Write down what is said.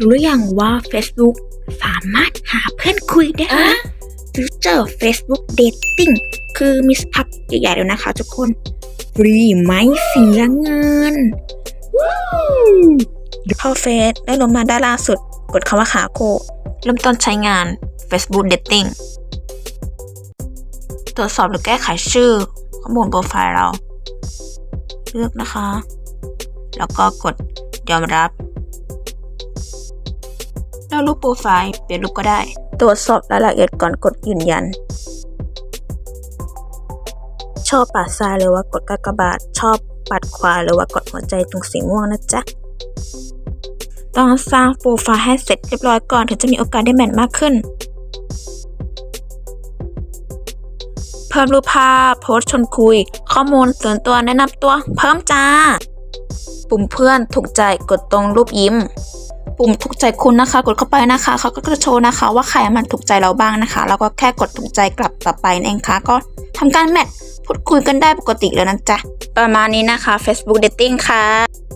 รู้หรือยังว่า Facebook สามารถหาเพื่อนคุยได้นะฟิวเจอร์ Facebook Dating คือมีสักพักใหญ่ๆแล้วนะคะทุกคน ฟรีไม่เสียเงินเข้าเฟซได้ลงมาด้านล่างสุด กดคำว่าหาคู่เริ่มต้นใช้งาน Facebook Dating ตรวจสอบหรือแก้ไขชื่อ ข้อมูลโปรไฟล์เรา เลือกนะคะ แล้วก็กดยอมรับ เลือกรูปโปรไฟล์เปลี่ยนรูปก็ได้ ตรวจสอบรายละเอียดก่อนกดยืนยัน ชอบปัดซ้ายหรือว่ากดกากบาท ชอบปัดขวาหรือว่ากดหัวใจตรงสีม่วงนะจ๊ะต้องสร้างโปรไฟล์ให้เสร็จเรียบร้อยก่อนถึงจะมีโอกาสได้แมทมากขึ้น เพิ่มรูปภาพโพสชวนคุย ข้อมูลส่วนตัวแนะนำตัว เพิ่มจ้า ปุ่มเพื่อนถูกใจกดตรงรูปยิ้ม ปุ่มถูกใจคุณนะคะ กดเข้าไปนะคะเขาก็จะโชว์นะคะ ว่าใครมันถูกใจเราบ้างนะคะ แล้วก็แค่กดถูกใจกลับต่อไปนั่นเองค่ะก็ทำการแมทพูดคุยกันได้ปกติแล้วนะจ๊ะประมาณนี้นะคะ Facebook Dating ค่ะ